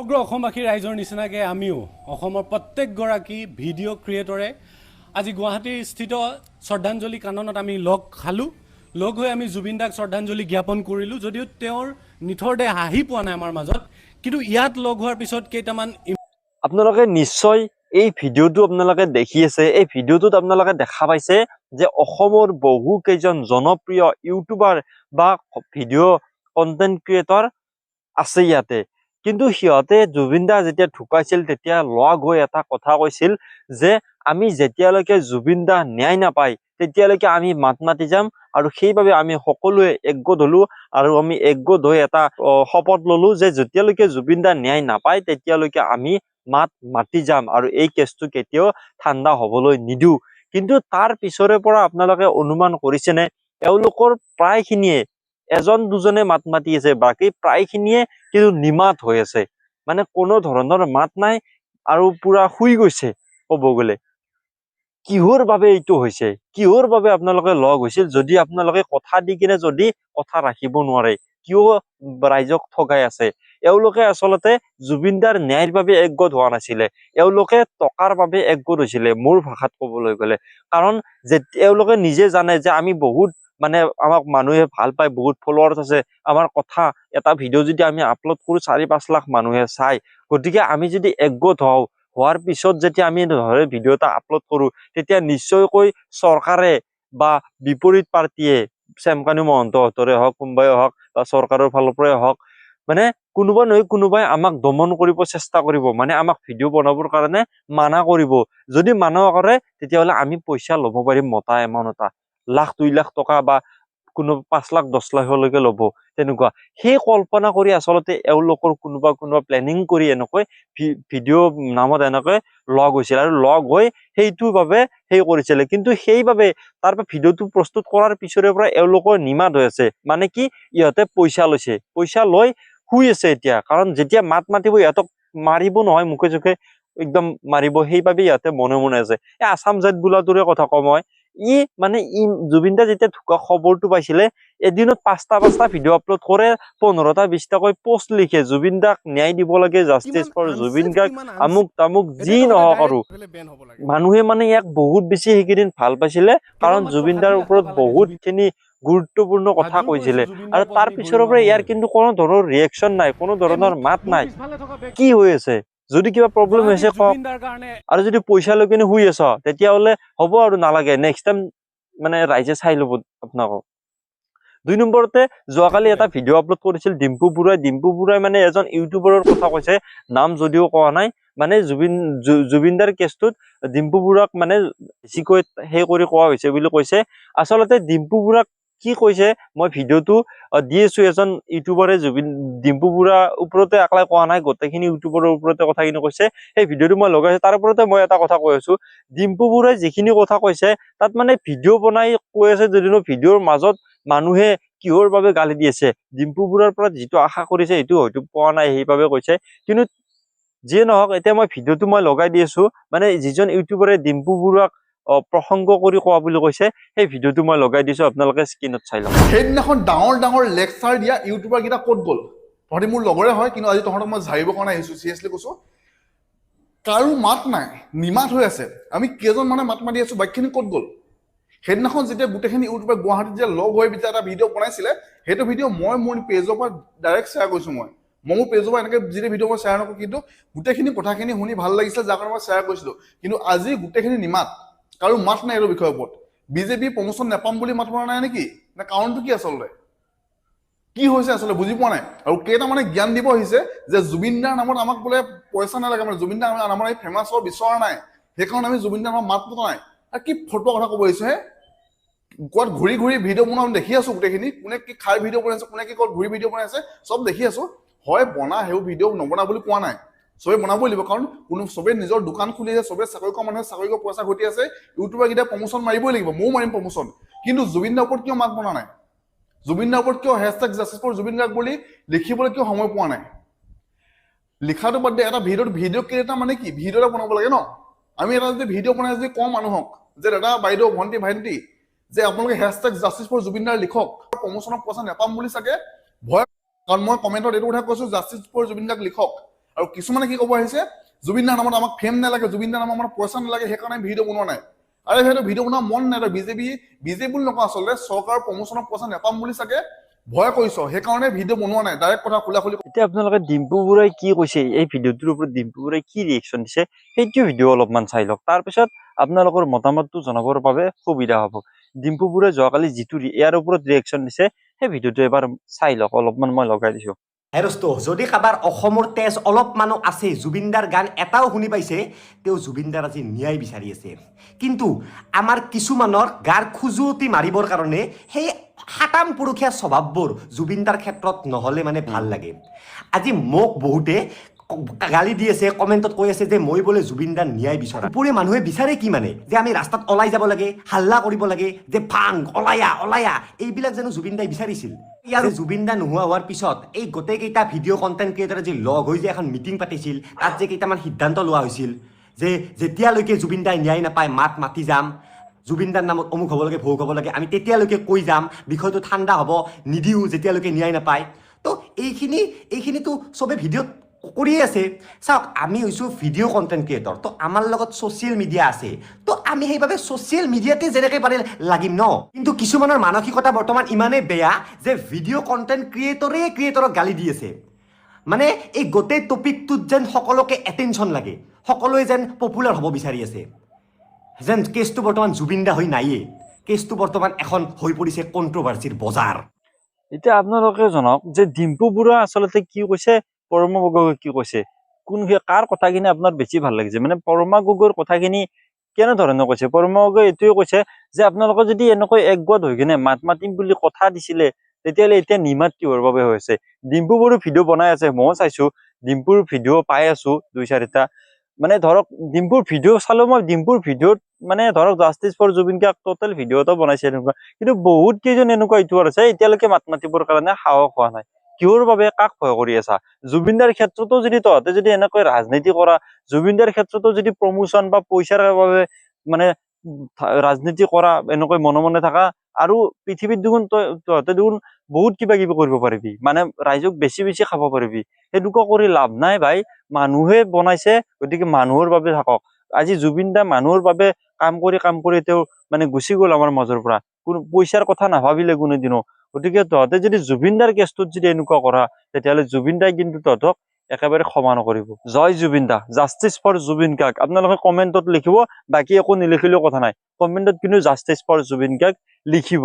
সমগ্ৰ অসমবাসী ৰাইজৰ নিচিনাকৈ আমিও, অসমৰ প্ৰত্যেকগৰাকী ভিডিঅ' ক্ৰিয়েটৰে আজি গুৱাহাটীৰ স্থিত শ্ৰদ্ধাঞ্জলি কাননত আমি লগ খালোঁ। লগ হৈ আমি জুবিন দাক শ্ৰদ্ধাঞ্জলি জ্ঞাপন কৰিলোঁ, যদিও তেওঁৰ নিথৰ দেহ আহি পোৱা নাই আমাৰ মাজত। কিন্তু ইয়াত লগ হোৱাৰ পিছত কেইটামান আপোনালোকে নিশ্চয় এই ভিডিঅ'টো আপোনালোকে দেখি আছে। এই ভিডিঅ'টোত আপোনালোকে দেখা পাইছে যে অসমৰ বহু কেইজন জনপ্ৰিয় ইউটিউবাৰ বা ভিডিঅ' কন্টেন্ট ক্ৰিয়েটৰ আছে ইয়াতে। কিন্তু সিহঁতে জুবিন দা যেতিয়া ঢুকাইছিল তেতিয়া লগ হৈ এটা কথা কৈছিল যে আমি যেতিয়ালৈকে জুবিন দা ন্যায় নাপায় তেতিয়ালৈকে আমি মাত মাতি যাম আৰু সেইবাবে আমি সকলোৱে একগোট হলো আৰু আমি একগোট হৈ এটা শপত ললো যে যেতিয়ালৈকে জুবিন দা ন্যায় নাপায় তেতিয়ালৈকে আমি মাত মাতি যাম আৰু এই কেছটো কেতিয়াও ঠাণ্ডা হবলৈ নিদিওঁ। কিন্তু তাৰ পিছৰে পৰা আপোনালোকে অনুমান কৰিছেনে এওঁলোকৰ প্ৰায়খিনিয়ে এজন দুজনে মাত মাতি আছে বাকী প্ৰায়খিনিয়ে কিন্তু নিমাত হৈ আছে। মানে কোনো ধৰণৰ মাত নাই আৰু পুৰা শুই গৈছে ক'ব গ'লে। কিহৰ বাবে এইটো হৈছে? কিহৰ বাবে আপোনালোকে লগ হৈছিল? যদি আপোনালোকে কথা দি কিনে যদি কথা ৰাখিব নোৱাৰে কিয় ৰাইজক ঠগাই আছে? এওঁলোকে আচলতে জুবিনদাৰ ন্যায়ৰ বাবে একগোট হোৱা নাছিলে। এওঁলোকে টকাৰ বাবে একগোট হৈছিলে মোৰ ভাষাত ক'বলৈ গ'লে। কাৰণ যে এওঁলোকে নিজে জানে যে আমি বহুত মানে আমাক মানুহে ভালো পায়, বহুত ফলোৱাৰ্ছ আছে। আমাৰ কথা, এটা ভিডিঅ' যদি আমি আপলোড কৰো, চাৰি পাঁচ লাখ মানুহে চাই। গতিকে আমি যদি একগোট হওঁ, হোৱাৰ পিছত যেতিয়া আমি ধৰে ভিডিঅ' এটা আপলোড কৰো, তেতিয়া নিশ্চয়কৈ চৰকাৰে বা বিপৰীত পাৰ্টীয়ে চেমকানু মহন্তহঁতৰে হওক, কোনোবাই হওক বা চৰকাৰৰ ফালৰ পৰাই হওক মানে কোনোবা নহয় কোনোবাই আমাক দমন কৰিব চেষ্টা কৰিব। মানে আমাক ভিডিঅ' বনাবৰ কাৰণে মানা কৰিব। যদি মানা কৰে তেতিয়াহ'লে আমি পইচা ল'ব পাৰিম মতা এমাউণ্ট এটা। লাখ, দুই লাখ টকা বা কোনো পাঁচ লাখ দহ লাখলৈকে ল'ব, তেনেকুৱা। সেই কল্পনা কৰি আচলতে এওঁলোকৰ কোনোবা কোনোবা প্লেনিং কৰি এনেকৈ ভিডিঅ' নামত এনেকৈ লগ হৈছিল আৰু লগ হৈ সেইটোৰ বাবে সেই কৰিছিলে। কিন্তু সেইবাবে তাৰ পৰা ভিডিঅ'টো প্ৰস্তুত কৰাৰ পিছৰে পৰা এওঁলোকৰ নিমাত হৈ আছে। মানে কি, ইহঁতে পইচা লৈছে। পইচা লৈ শুই আছে এতিয়া। কাৰণ যেতিয়া মাত মাতিব, ইহঁতক মাৰিব নহয়, মুখে চুখে একদম মাৰিব। সেইবাবে ইহঁতে মনে মনে আছে। এই আছাম জেট বোলাটোৰে কথা কওঁ মই। ই মানে ই জুবিন দা যেতিয়া ঢুকা খবৰটো পাইছিলে এদিনত পাঁচটা পাঁচটা ভিডিঅ' আপলোড কৰে পোন্ধৰটা বিশটাকৈ পোষ্ট লিখে জুবিন দাক ন্যায় দিব লাগে জাষ্টিছ ফৰ জুবিন গাৰ্গ আমুক তামুক যি নহওক আৰু। মানুহে মানে ইয়াক বহুত বেছি সেইকেইদিন ভালো পাইছিলে কাৰণ জুবিন দাৰ ওপৰত বহুত খিনি গুৰুত্বপূৰ্ণ কথা কৈছিলে। আৰু তাৰ পিছৰ পৰা ইয়াৰ কিন্তু কোনো ধৰণৰ ৰিয়েকশ্যন নাই কোনো ধৰণৰ মাত নাই। কি হৈ আছে? যদি কিবা প্ৰব্লেম হৈছে কওক আৰু যদি পইচা লৈ কিনে শুই আছ তেতিয়াহ'লে হ'ব আৰু নালাগে। নেক্সট টাইম মানে ৰাইজে চাই ল'ব আপোনাকক দুই নম্বৰতে যোৱাকালি এটা ভিডিঅ' আপলোড কৰিছিল ডিম্পু বৰুৱাই ডিম্পু বৰুৱাই মানে এজন ইউটিউবাৰৰ কথা কৈছে। নাম যদিও কোৱা নাই মানে জুবিন জুবিনদাৰ কেছটোত ডিম্পু বৰুৱাক মানে বেছিকৈ সেই কৰি কোৱা হৈছে বুলি কৈছে। আচলতে ডিম্পু বৰুৱাক কি কৈছে মই ভিডিঅ'টো দি আছো এজন ইউটিউবাৰে জুবিন ডিম্পু বৰুৱাৰ ওপৰতে একলাই কোৱা নাই গোটেইখিনি ইউটিউবাৰৰ ওপৰতে কথাখিনি কৈছে। সেই ভিডিঅ'টো মই লগাইছো তাৰ ওপৰতে মই এটা কথা কৈ আছো। ডিম্পু বৰুৱাই যিখিনি কথা কৈছে তাত মানে ভিডিঅ' বনাই কৈ আছে যদিও ভিডিঅ'ৰ মাজত মানুহে কিহৰ বাবে গালি দি আছে। ডিম্পু বৰুৱাৰ পৰা যিটো আশা কৰিছে সেইটো হয়তো পোৱা নাই সেইবাবে কৈছে। কিন্তু যিয়ে নহওক এতিয়া মই ভিডিঅ'টো মই লগাই দি আছো। মানে যিজন ইউটিউবাৰে ডিম্পু অ, প্ৰসংগ কৰি কোৱা বুলি কৈছে, সেই ভিডিঅ'টো মই লগাই দিছো, আপোনালোকে স্ক্ৰীণত চাই লওক। সেইদিনাখন ডাঙৰ ডাঙৰ লেকচাৰ দিয়া ইউটিউবাৰ কেইটা ক'ত গ'ল? তহঁতি মোৰ লগৰে হয়, কিন্তু আজি তহঁতক মই জাৰিবৰ কাৰণে আহিছো চিৰিয়াছলি কৈছো। কাৰো মাত নাই, নিমাত হৈ আছে। আমি কেইজন মানে মাত মাতি আছো, বাকীখিনি ক'ত গ'ল? সেইদিনাখন যেতিয়া গোটেইখিনি ইউটিউবাৰ গুৱাহাটীত যেতিয়া লগ হৈ যেতিয়া এটা ভিডিঅ' বনাইছিলে, সেইটো ভিডিঅ' মই মোৰ পেজৰ পৰা ডাইৰেক্ট শ্বেয়াৰ কৰিছো মই। মই মোৰ পেজৰ পৰা এনেকৈ যেতিয়া ভিডিঅ' মই শ্বেয়াৰ নকৰোঁ, কিন্তু গোটেইখিনি কথাখিনি শুনি ভালো লাগিছিলে, যাৰ কাৰণে মই শ্বেয়াৰ কৰিছিলো। কিন্তু আজি গোটেইখিনি নিমাত। কাৰো মাত নাই এইটো বিষয়ৰ ওপৰত। বিজেপি প্ৰমোচন নাপাম বুলি মাত মৰা নাই নেকি? নে কাৰণটো কি আচলতে? কি হৈছে আচলতে বুজি পোৱা নাই? আৰু কেইটামানে জ্ঞান দিব আহিছে যে জুবিনদাৰ নামত আমাক বোলে পইচা নালাগে মানে জুবিনদাৰ নামত আমি ফেমাছ হ'ব বিচৰা নাই। সেইকাৰণে আমি জুবিনদাৰ নামত মাত মতা নাই। আৰু কি ফটোৰ কথা ক'ব আহিছো হে? ক'ৰবাত ঘূৰি ঘূৰি ভিডিঅ' বনোৱা আমি দেখি আছো গোটেইখিনি। কোনে কি খাই ভিডিঅ' বনাইছে, কোনে কি ক'ত ঘূৰি ভিডিঅ' বনাইছে, চব দেখি আছো। হয়, বনা, সেইবোৰ ভিডিঅ' নবনা বুলি কোৱা নাই। চবে বনাবই লাগিব। কাৰণ কোনো চবে নিজৰ দোকান খুলি আছে চবে চাকৰি কৰা মানুহে চাকৰি কৰা পইচা ঘটি আছে, ইউটিউবাৰ কেইটা প্ৰমোচন মাৰিবই লাগিব, ময়ো মাৰিম প্ৰমোচন কিন্তু জুবিনদাৰ ওপৰত কিয় মাত বনা নাই? জুবিনদাৰ ওপৰত কিয় hashtag justice for Zubeen Garg বুলি লিখিবলৈ কিয় সময় পোৱা নাই? লিখাটো বাদ দিয়ে এটা ভিডিঅ'ত, ভিডিঅ' ক্ৰিয়েটাৰ মানে কি? ভিডিঅ' এটা বনাব লাগে ন? আমি এটা যদি ভিডিঅ' বনাই যদি কওঁ মানুহক যে, দাদা, বাইদেউ, ভণ্টি, ভাইটি যে আপোনালোকে হেছটেগ জাষ্টিছ ফৰ জুবিনদাৰ লিখক প্ৰমোচনৰ পইচা নাপাম বুলি চাগে ভয় কাৰণ মই কমেণ্টত এইটো কথা কৈছো জাষ্টিছ ফৰ জুবিন দাক লিখক আৰু কিছুমানে কি ক'ব আহিছে, জুবিন দাৰ নামত আমাক ফেম নালাগে, জুবিন দাৰ নামত আমাৰ পইচা নালাগে, সেইকাৰণে ভিডিঅ' বনোৱা নাই। আৰে সেইটো ভিডিঅ' বনোৱা মন নাই বিজেপি বিজেপি বুলি নকওঁ আচলতে চৰকাৰৰ প্ৰমোচনৰ পইচা নাপাম বুলি চাগে ভয় কৰিছ, সেইকাৰণে ভিডিঅ' বনোৱা নাই ডাইৰেক্ট কথা খোলা খুলি এতিয়া আপোনালোকে ডিম্পু বৰুৱাই কি কৈছে, এই ভিডিঅ'টোৰ ওপৰত ডিম্পু বৰুৱাই কি ৰিয়েকশ্যন দিছে সেইটো ভিডিঅ' অলপমান চাই লওক। তাৰপিছত আপোনালোকৰ মতামতটো জনাবৰ বাবে সুবিধা হ'ব। ডিম্পু বৰুৱাই যোৱাকালি যিটো ইয়াৰ ওপৰত ৰিয়েকশ্যন দিছে, সেই ভিডিঅ'টো এবাৰ চাই লওক, অলপমান মই লগাই দিছো। হেৰস্ত যদি কাৰোবাৰ অসমৰ তেজ অলপমানো আছে জুবিনদাৰ গান এটাও শুনি পাইছে তেওঁ জুবিনদাৰ আজি ন্যায় বিচাৰি আছে। কিন্তু আমাৰ কিছুমানৰ গাৰ খুজুৱতি মাৰিবৰ কাৰণে সেই সাতাম পুৰুষীয়া স্বভাৱবোৰ জুবিনদাৰ ক্ষেত্ৰত নহ'লে মানে ভালো লাগে। আজি মোক বহুতে গালি দি আছে, কমেণ্টত কৈ আছে যে মই বোলে জুবিনদাৰ ন্যায় বিচৰা। পুৰে মানুহে বিচাৰে কি মানে? যে আমি ৰাস্তাত ওলাই যাব লাগে, হাল্লা কৰিব লাগে, যে ভাং, ওলায়া ওলায়া, এইবিলাক জানো জুবিনদাই বিচাৰিছিল। ইয়াৰ জুবিনদা নোহোৱা হোৱাৰ পিছত, এই গোটেইকেইটা ভিডিঅ' কণ্টেণ্ট ক্ৰিয়েটাৰে যে লগ হৈ যে এখন মিটিং পাতিছিল, তাত যে কেইটামান সিদ্ধান্ত লোৱা হৈছিল, যে যেতিয়ালৈকে জুবিনদাই ন্যায় নাপায়, মাত মাতি যাম। জুবিনদাৰ নামত অমুক হ'ব লাগে ভোগ হ'ব লাগে, আমি তেতিয়ালৈকে কৈ যাম, বিষয়টো ঠাণ্ডা হ'ব, নিদিওঁ যেতিয়ালৈকে ন্যায় নাপায়। তো এইখিনি, এইখিনিতো চবে ভিডিঅ'ত কৰিয়ে আছে। চাওক, আমি হৈছোঁ ভিডিঅ' কণ্টেণ্ট ক্ৰিয়েটৰ তো আমাৰ লগত ছ'চিয়েল মিডিয়া আছে। তো আমি সেইবাবে ছ'চিয়েল মিডিয়াতে যেনেকৈ পাৰে লাগিম ন? কিন্তু কিছুমানৰ মানসিকতা বৰ্তমান ইমানেই বেয়া যে ভিডিঅ' কণ্টেণ্ট ক্ৰিয়েটৰে ক্ৰিয়েটৰক গালি দি আছে। মানে এই গোটেই টপিকটোত যেন সকলোকে এটেনশ্যন লাগে, সকলোৱে যেন পপুলাৰ হ'ব বিচাৰি আছে। যেন কেছটো বৰ্তমান জুবিনদা হৈ নায়েই কেছটো বৰ্তমান এখন হৈ পৰিছে কণ্ট্ৰভাৰ্চিৰ বজাৰ। এতিয়া আপোনালোকে জনাওক যে ডিম্পু বৰুৱা আচলতে কি কৈছে? পৰমা গগৈ কি কৈছে? কোন কাৰ কথাখিনি আপোনাৰ বেছি ভাল লাগিছে? মানে পৰমা গগৈৰ কথাখিনি কেনেধৰণে কৈছে? পৰমা গগৈ এইটোৱে কৈছে যে আপোনালোকে যদি এনেকৈ একগোট হৈ কিনে মাত মাতিম বুলি কথা দিছিলে তেতিয়াহ'লে এতিয়া নিমাত কিহৰ বাবে হৈছে ডিম্পু বড়ো ভিডিঅ' বনাই আছে ময়ো চাইছো। ডিম্পুৰ ভিডিঅ' পাই আছো দুই চাৰিটা। মানে ধৰক ডিম্পুৰ ভিডিঅ' চালো মই ডিম্পুৰ ভিডিঅ'ত মানে ধৰক justice for Zubeen Garg total video' এটা বনাইছে এনেকুৱা। কিন্তু বহুত কেইজন এনেকুৱা ইউটিউবাৰ আছে এতিয়ালৈকে মাত মাতিবৰ কাৰণে সাহস হোৱা নাই। কিহৰ বাবে কাক ভয় কৰি আছা? জুবিনদাৰ ক্ষেত্ৰতো যদি তহঁতে যদি এনেকৈ ৰাজনীতি কৰা জুবিনদাৰ ক্ষেত্ৰতো যদি প্ৰমোচন বা পইচাৰ বাবে মানে ৰাজনীতি কৰা এনেকৈ মনে মনে থাকা আৰু পৃথিৱীত দেখোন তহঁতে দেখোন বহুত কিবা কিবি কৰিব পাৰিবি। মানে ৰাইজক বেছি বেছি খাব পাৰিবি। সেনেকুৱা কৰি লাভ নাই ভাই। মানুহে বনাইছে গতিকে মানুহৰ বাবে থাকক। আজি জুবিন দা মানুহৰ বাবে কাম কৰি কাম কৰি তেওঁ মানে গুচি গ'ল আমাৰ মাজৰ পৰা। কোনো পইচাৰ কথা নাভাবিলে কোনোদিনো। গতিকে তহঁতে যদি জুবিনদাৰ কেছটোত যদি এনেকুৱা কৰা তেতিয়াহ'লে জুবিন দাই কিন্তু তহঁতক একেবাৰে ক্ষমা নকৰিব জয় জুবিন দা জাষ্টিছ ফৰ জুবিন গাৰ্গ। আপোনালোকে কমেণ্টত লিখিব বাকী একো নিলিখিলেও কথা নাই। কমেণ্টত কিন্তু জাষ্টিছ ফৰ জুবিন গাৰ্গ লিখিব।